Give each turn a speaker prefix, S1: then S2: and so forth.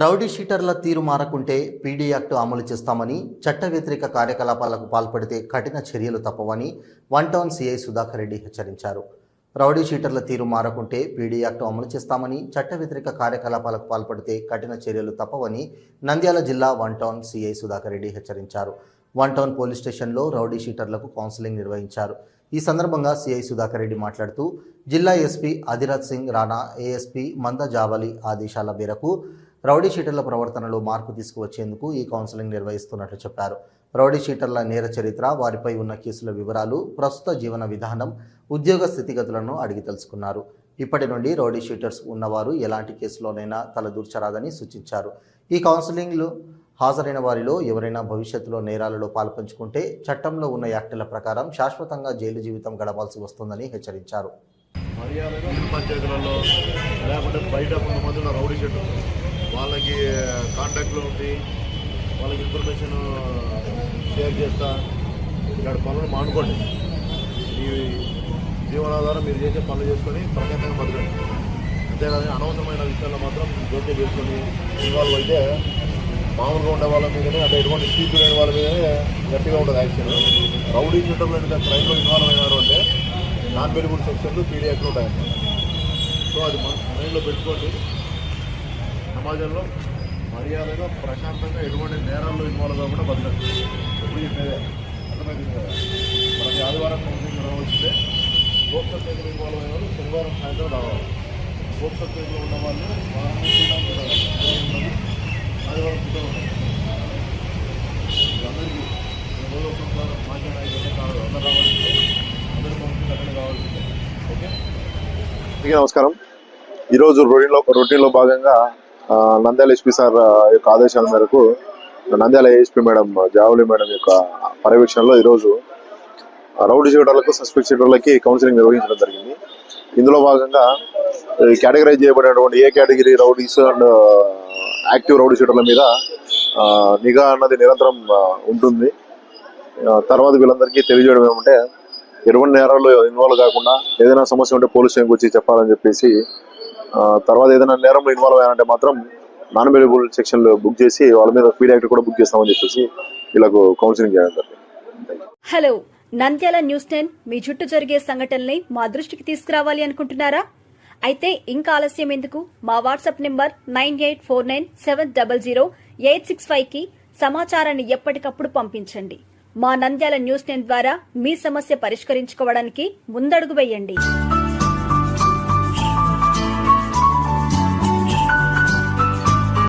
S1: Rowdy షీటర్ల తీరు మారకుంటే PD act అమలు చేస్తామని చట్ట వ్యతిరేక కార్యకలాపాలకు పాల్పడితే కఠిన చర్యలు తప్పవని one town CI Sudhakar Reddy హెచ్చరించారు. రౌడీ షీటర్ల తీరు మారకుంటే పీడీ యాక్ట్ అమలు చేస్తామని చట్ట వ్యతిరేక కార్యకలాపాలకు పాల్పడితే కఠిన చర్యలు తప్పవని నంద్యాల జిల్లా one town CI Sudhakar Reddy హెచ్చరించారు. వన్ టౌన్ పోలీస్ స్టేషన్లో రౌడీ షీటర్లకు కౌన్సిలింగ్ నిర్వహించారు. ఈ సందర్భంగా సిఐ సుధాకర్ రెడ్డి మాట్లాడుతూ జిల్లా ఎస్పీ అధిరాజ్ సింగ్ రాణా ఏఎస్పీ మంద జావలి ఆదేశాల మేరకు రౌడీ షీటర్ల ప్రవర్తనలో మార్పు తీసుకువచ్చేందుకు ఈ కౌన్సిలింగ్ నిర్వహిస్తున్నట్లు చెప్పారు. రౌడీ షీటర్ల నేర చరిత్ర వారిపై ఉన్న కేసుల వివరాలు ప్రస్తుత జీవన విధానం ఉద్యోగ స్థితిగతులను అడిగి తెలుసుకున్నారు. ఇప్పటి నుండి రౌడీ షీటర్స్ ఉన్నవారు ఎలాంటి కేసులోనైనా తలదూర్చరాదని సూచించారు. ఈ కౌన్సిలింగ్లో హాజరైన వారిలో ఎవరైనా భవిష్యత్తులో నేరాలలో పాల్పంచుకుంటే చట్టంలో ఉన్న యాక్టుల ప్రకారం శాశ్వతంగా జైలు జీవితం గడపాల్సి వస్తుందని హెచ్చరించారు.
S2: మర్యాదగా పంచాయతీలలో లేకుంటే బయట కొంతమంది రౌడీ షెడ్ వాళ్ళకి కాంటాక్ట్లో ఉండి వాళ్ళకి ఇన్ఫర్మేషన్ షేర్ చేస్తా. ఇక్కడ పనులు మానుకోండి. మీ జీవనాధారం మీరు చేసే పనులు చేసుకొని ప్రత్యేకంగా బతకండి. అంతేకాదు అనవసరమైన విషయాల్లో మాత్రం జోక్యం చేసుకొని ఇన్వాల్వ్ అయితే మామూలుగా ఉండే వాళ్ళ మీదనే అంటే ఎటువంటి స్పీడ్ లేని వాళ్ళ మీదనే గట్టిగా ఉంటుంది యాక్షన్. రౌడీ షీటర్లో ఇంకా క్రైమ్లో ఇన్వాల్వ్ అయినారు అంటే నాన్ వెలిబుల్ సెక్షన్లు పీడియాక్లు ఉంటాయన్నమాట సో అది మైండ్లో పెట్టుకోండి. సమాజంలో మర్యాదగా ప్రశాంతంగా ఎటువంటి నేరాల్లో ఇన్వాల్వ్ కాకుండా బతకండి ఎప్పుడు చెప్పేదే అర్థమైంది కదా ప్రతి ఆదివారం కౌన్సిలింగ్ రావాల్సిందే పోక్సో కేసులు ఇన్వాల్వ్ అయిన వాళ్ళు శనివారం సాయంత్రం రావాలి. పోక్సో కేసులో ఉన్న వాళ్ళు ఆదివారం కుటుంబం అందరికీ రోజు మాజీ నాయకులు కావాలి. అందరూ రావాల్సిందే అందరూ కౌన్సిలింగ్ అక్కడ కావాల్సిందే. ఓకే?
S3: నమస్కారం. ఈరోజు రొటీన్లో రొటీన్లో భాగంగా నంద్యాల ఎస్పీ సార్ యొక్క ఆదేశాల మేరకు Nandyal ASP madam Javali madam యొక్క పర్యవేక్షణలో ఈరోజు ఆ, రౌడీ షీటర్లకు సస్పెక్ట్ షీటర్లకి కౌన్సిలింగ్ నిర్వహించడం జరిగింది. ఇందులో భాగంగా కేటగిరైజ్ చేయబడినటువంటి A category rowdies and active rowdy షీటర్ల మీద నిఘా అన్నది నిరంతరం ఉంటుంది. తర్వాత వీళ్ళందరికీ తెలియజేయడం ఏమంటే ఎటువంటి నేరాల్లో ఇన్వాల్వ్ కాకుండా ఏదైనా సమస్య ఉంటే పోలీస్ స్టేషన్కి వచ్చి చెప్పాలని చెప్పేసి తర్వాత ఏదైనా నేరంలో ఇన్వాల్వ్ అయ్యారంటే మాత్రం నాన్ అవైలబుల్ సెక్షన్లు బుక్ చేసి వాళ్ళ మీద ఫీడ్ యాక్ట్ కూడా బుక్ చేస్తామని చెప్పేసి వీళ్ళకు కౌన్సిలింగ్ చేయడం జరిగింది.
S4: హలో నంద్యాల న్యూస్ టెన్ మీ చుట్టూ జరిగే సంఘటనల్ని మా దృష్టికి తీసుకురావాలి అనుకుంటున్నారా? అయితే ఇంకా ఆలస్యం ఎందుకు? మా WhatsApp number nine eight four nine seven double zero eight six ఫైవ్కి సమాచారాన్ని ఎప్పటికప్పుడు పంపించండి. మా నంద్యాల న్యూస్ టెన్ ద్వారా మీ సమస్య పరిష్కరించుకోవడానికి ముందడుగు వేయండి.